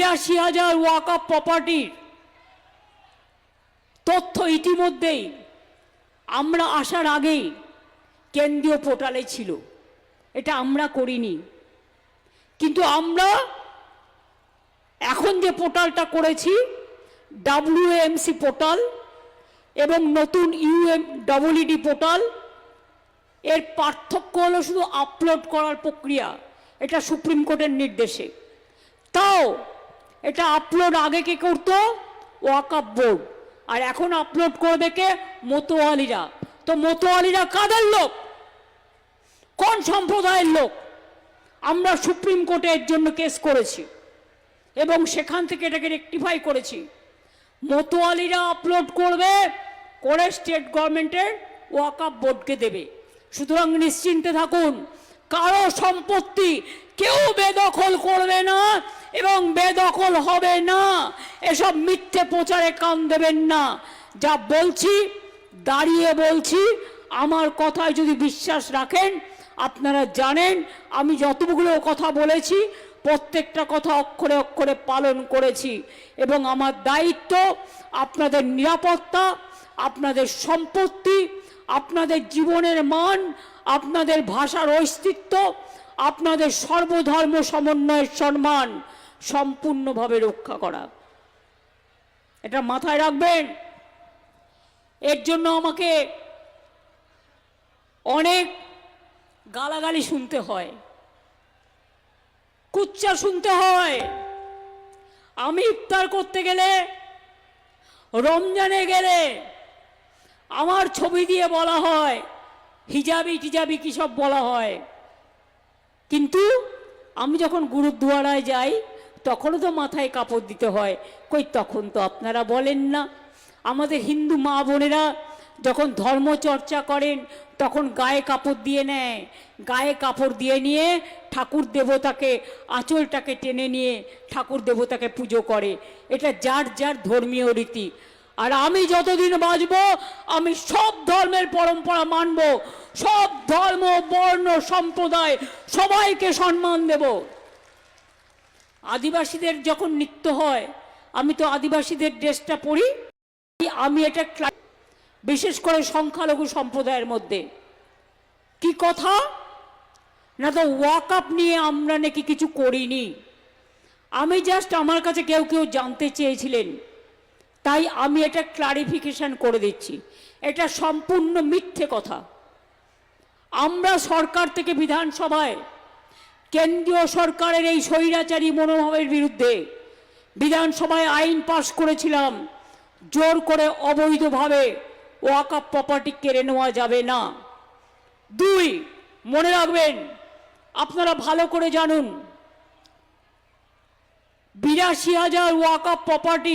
বিরাশি হাজার ওয়াকআপ প্রপার্টির তথ্য ইতিমধ্যেই আমরা আসার আগেই কেন্দ্রীয় পোর্টালে ছিল। এটা আমরা করিনি। কিন্তু আমরা এখন যে পোর্টালটা করেছি ডাব্লিউএমসি পোর্টাল এবং নতুন ইউএম ডবলইডি পোর্টাল এর পার্থক্য হলো শুধু আপলোড করার প্রক্রিয়া, এটা সুপ্রিম কোর্টের নির্দেশে। তাও এটা আপলোড আগে কে করতো? ওয়াকাপ বোর্ড আর এখন আপলোড করবে কে? মতোয়ালিরা। তো মতোয়ালিরা কাদের লোক? কোন সম্প্রদায়ের লোক? আমরা সুপ্রিম কোর্টে এর জন্য কেস করেছি। এবং সেখান থেকে এটাকে রেকটিফাই করেছি। মতোয়ালিরা আপলোড করবে, করে স্টেট গভর্নমেন্টের ওয়াকাপ বোর্ডকে দেবে। সুতরাং নিশ্চিন্তে থাকুন। কারও সম্পত্তি কেউ বেদখল করবে না এবং বেদখল হবে না। এসব মিথ্যে প্রচারে কান দেবেন না। যা বলছি, দাঁড়িয়ে বলছি, আমার কথায় যদি বিশ্বাস রাখেন, আপনারা জানেন, আমি যতগুলো কথা বলেছি, প্রত্যেকটা কথা অক্ষরে অক্ষরে পালন করেছি এবং আমার দায়িত্ব আপনাদের নিরাপত্তা, আপনাদের সম্পত্তি আপনাদের জীবনের মান, আপনাদের ভাষার অস্তিত্ব, আপনাদের সর্বধর্ম সমন্বয়ের সম্মান সম্পূর্ণভাবে রক্ষা করা। এটা মাথায় রাখবেন। এর জন্য আমাকে অনেক গালাগালি শুনতে হয়। কুচ্চা শুনতে হয়। আমি ইফতার করতে গেলে, রমজানে গেলে আমার ছবি দিয়ে বলা হয়, হিজাবি টিজাবি কী সব বলা হয়। কিন্তু আমি যখন গুরুদুয়ারায় যাই, তখনও তো মাথায় কাপড় দিতে হয়। কই, তখন তো আপনারা বলেন না। আমাদের হিন্দু মা বোনেরা যখন ধর্ম চর্চা করেন, তখন গায়ে কাপড় দিয়ে নেয়। গায়ে কাপড় দিয়ে নিয়ে ঠাকুর দেবতাকে, আঁচলটাকে টেনে নিয়ে ঠাকুর দেবতাকে পুজো করে। এটা যার যার ধর্মীয় রীতি। আর আমি যতদিন বাঁচব, আমি সব ধর্মের পরম্পরা মানব, সব ধর্ম, বর্ণ, সম্প্রদায় সবাইকে সম্মান দেব। আদিবাসীদের যখন নৃত্য হয়, আমি তো আদিবাসীদের ড্রেসটা পরি, আমি এটা বিশেষ করে সংখ্যালঘু সম্প্রদায়ের মধ্যে। কি কথা? না তো ওয়াক আপ নিয়ে আমরা নাকি কিছু করিনি। আমি জাস্ট আমার কাছে কেউ কেউ জানতে চেয়েছিলেন। তাই আমি এটা ক্লারিফিকেশন করে দিচ্ছি। এটা সম্পূর্ণ মিথ্যে কথা। আমরা সরকার থেকে বিধানসভায়, কেন্দ্রীয় সরকারের এই স্বৈরাচারী মনোভাবের বিরুদ্ধে বিধানসভায় আইন পাশ করেছিলাম, জোর করে অবৈধভাবে ওয়াকাপ প্রপার্টি কেড়ে নেওয়া যাবে না। দুই, মনে রাখবেন, আপনারা ভালো করে জানুন, বিরাশি হাজার ওয়াকাপ প্রপার্টি